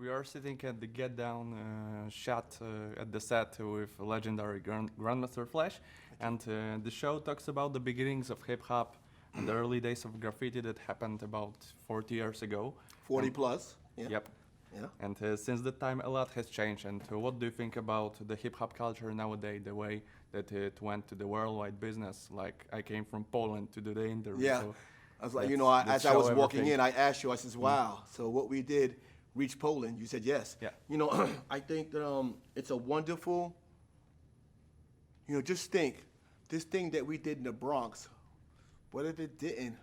We are sitting at the Get Down uh, shot uh, at the set with legendary Grand- Grandmaster Flash, and uh, the show talks about the beginnings of hip hop and the early days of graffiti that happened about 40 years ago. 40 And- plus. Yeah. Yep. Yeah. And uh, since that time, a lot has changed. And uh, what do you think about the hip hop culture nowadays, the way that it went to the worldwide business? Like, I came from Poland to do the interview. Yeah. so I was like, you know, I, as I was walking everything. in, I asked you, I says, wow, so what we did reached Poland? You said yes. Yeah. You know, I think that um, it's a wonderful, you know, just think, this thing that we did in the Bronx, what if it didn't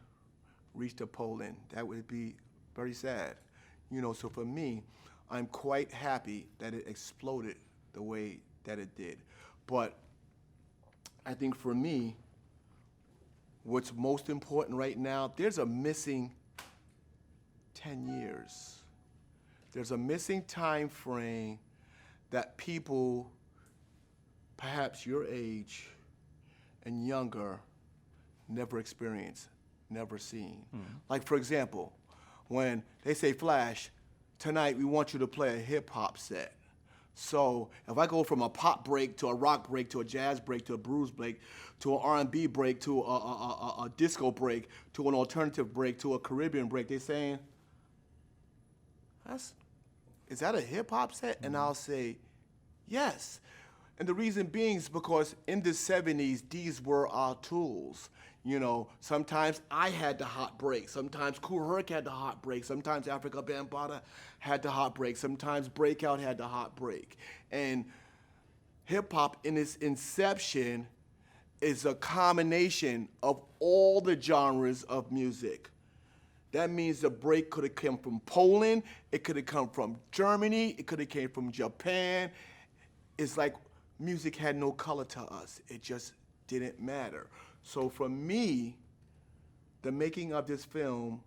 reach to Poland? That would be very sad. You know, so for me, I'm quite happy that it exploded the way that it did. But I think for me, what's most important right now, there's a missing 10 years. There's a missing time frame that people, perhaps your age and younger, never experienced, never seen. Hmm. Like, for example, when they say, Flash, tonight we want you to play a hip hop set. So if I go from a pop break to a rock break to a jazz break to a blues break to an R&B break to a, a, a, a- a disco break to an alternative break to a Caribbean break, they're saying, "That's is that a hip hop set?" And mm-hmm. I'll say, "Yes." And the reason being is because in the 70s, these were our tools. You know, sometimes I had the hot break. Sometimes Cool Herc had the hot break. Sometimes Africa Bambaataa had the hot break. Sometimes Breakout had the hot break. And hip hop in its inception is a combination of all the genres of music. That means the break could have come from Poland, it could have come from Germany, it could have came from Japan. It's like music had no color to us. It just didn't matter. So for me, the making of this film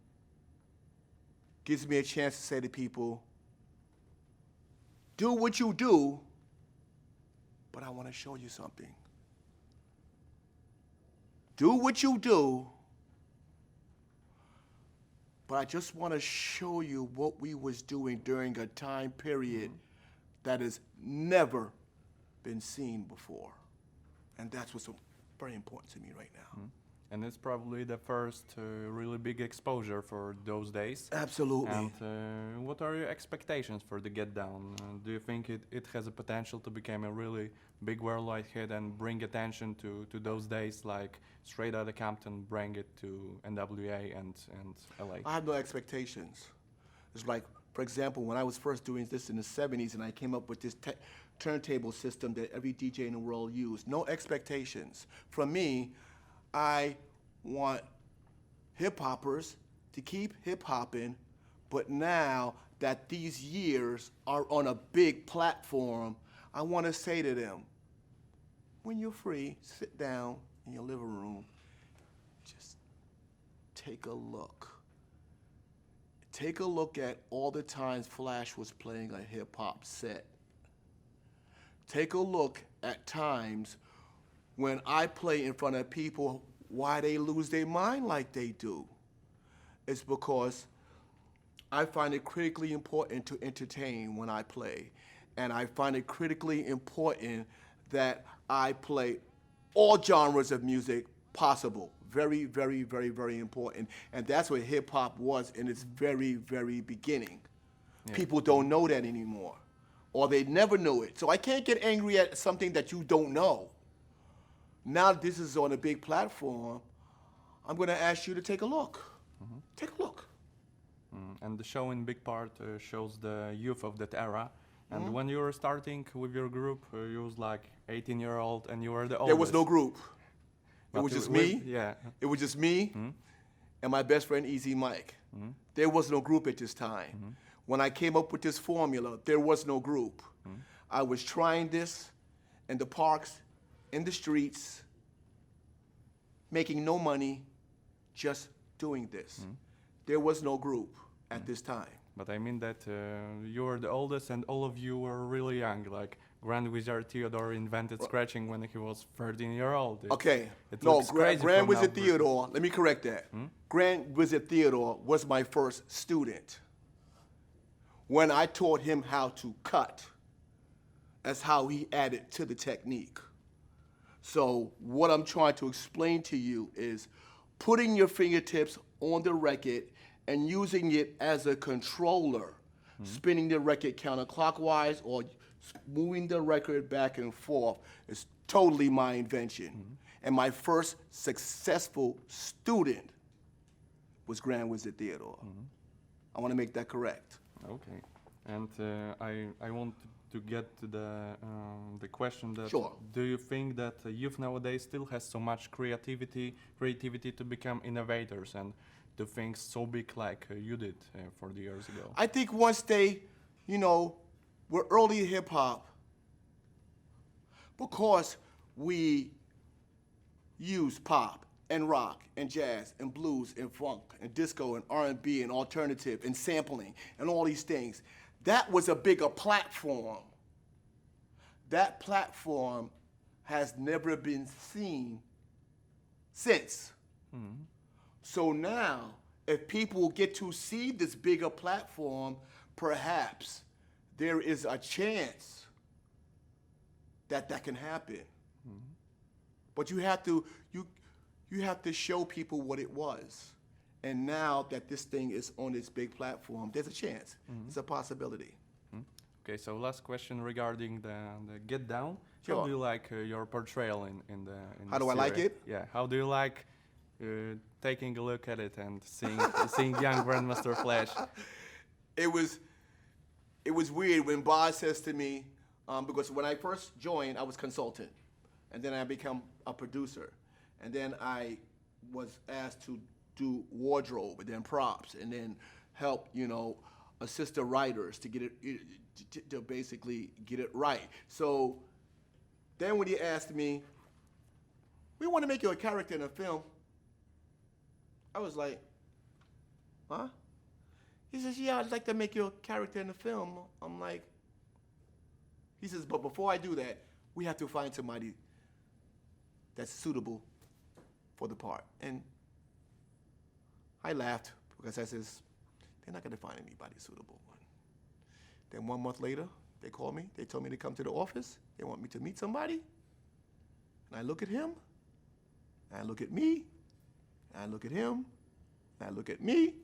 gives me a chance to say to people, do what you do, but I want to show you something. Do what you do, but I just want to show you what we was doing during a time period mm-hmm. that has never been seen before. And that's what's very important to me right now. Mm-hmm. And it's probably the first uh, really big exposure for those days. Absolutely. And uh, what are your expectations for the Get Down? Uh, do you think it, it has a potential to become a really big worldwide hit and bring attention to, to those days like Straight out of Compton bring it to NWA and, and LA? I have no expectations. It's like, for example, when I was first doing this in the 70s and I came up with this turntable system that every DJ in the world used, no expectations. From me, I want hip hoppers to keep hip hopping, but now that these years are on a big platform, I want to say to them, when you're free, sit down in your living room, just take a look. Take a look at all the times Flash was playing a hip hop set. Take a look at times when I play in front of people, why they lose their mind like they do. It's because I find it critically important to entertain when I play. And I find it critically important that I play all genres of music possible. Very, very, very, very important. And that's what hip hop was in its very, very beginning. People don't know that anymore, or they never knew it. So I can't get angry at something that you don't know. Now this is on a big platform, I'm going to ask you to take a look. Take a look. Mm, and the show in big part uh, shows the youth of that era. And when you were starting with your group, uh, you was like 18 year old and you were the oldest. There was no group. It was just me. Yeah. It was just me and my best friend Easy Mike. There was no group at this time. When I came up with this formula, there was no group. I was trying this in the parks, in the streets, making no money, just doing this. Hmm. There was no group at hmm. this time. But I mean that uh, you were the oldest and all of you were really young. Like Grand Wizard Theodore invented scratching when he was 13 year old. It- Okay. it no, Gra- Grand Wizard now. Theodore, let me correct that. Hmm? Grand Wizard Theodore was my first student. when I taught him how to cut. That's how he added to the technique. So what I'm trying to explain to you is putting your fingertips on the record and using it as a controller, hmm. spinning the record counterclockwise or moving the record back and forth is totally my invention. Hmm. And my first successful student was Grand Wizard Theodore. Hmm. I want to make that correct. Okay. And uh, I, I want to get to the, um, the question that Sure. do you think that youth nowadays still has so much creativity, creativity to become innovators and do things so big like uh, you did uh, 40 years ago? I think once they, you know, were early hip hop, because we use pop and rock and jazz and blues and funk and disco and R&B and alternative and sampling and all these things, that was a bigger platform. That platform has never been seen since. Hmm. So now, if people get to see this bigger platform, perhaps there is a chance that that can happen. Hmm. But you have to you you have to show people what it was. And now that this thing is on this big platform, there's a chance. It's a possibility. Okay, so last question regarding the, the Get Down. How Sure. do you like uh, your portrayal in, in the in How the do I like series? it? Yeah. How do you like uh, taking a look at it and seeing seeing young Grandmaster Flash? it was it was weird when Boz says to me, um, because when I first joined, I was consultant, and then I become a producer, and then I was asked to do wardrobe and then props, and then help you know assist the writers to get it to, to basically get it right. So then when he asked me, "We want to make you a character in a film," I was like, "Huh?" He says, Yeah, I'd like to make you a character in the film. I'm like, He says, But before I do that, we have to find somebody that's suitable for the part. And I laughed because I says, They're not going to find anybody suitable. Then one month later, they called me. They told me to come to the office. They want me to meet somebody. And I look at him, and I look at me, and I look at him, and I look at me.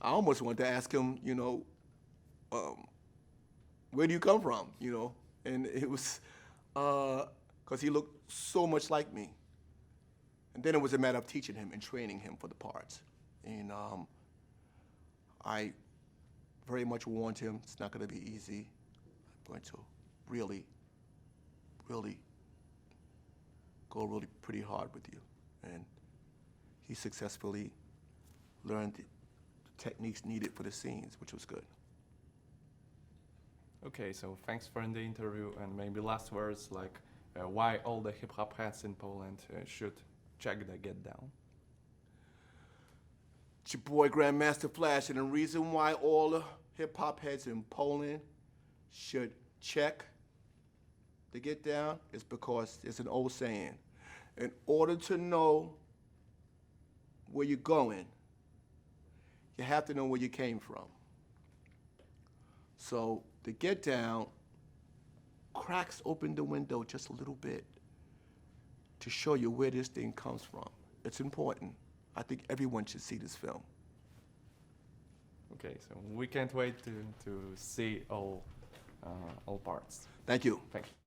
I almost wanted to ask him, you know, um, where do you come from? You know, and it was because he looked so much like me. And then it was a matter of teaching him and training him for the parts. And um, I very much warned him it's not going to be easy. I'm going to really, really go really pretty hard with you. And he successfully learned the techniques needed for the scenes, which was good. Okay, so thanks for the interview and maybe last words like uh, why all the hip hop heads in Poland uh, should check the Get Down. It's your boy Grandmaster Flash, and the reason why all the hip hop heads in Poland should check the Get Down is because it's an old saying. In order to know where you're going, you have to know where you came from. So the Get Down cracks open the window just a little bit to show you where this thing comes from. It's important. I think everyone should see this film. Okay, so we can't wait to, to see all uh, all parts. Thank you. Thank you.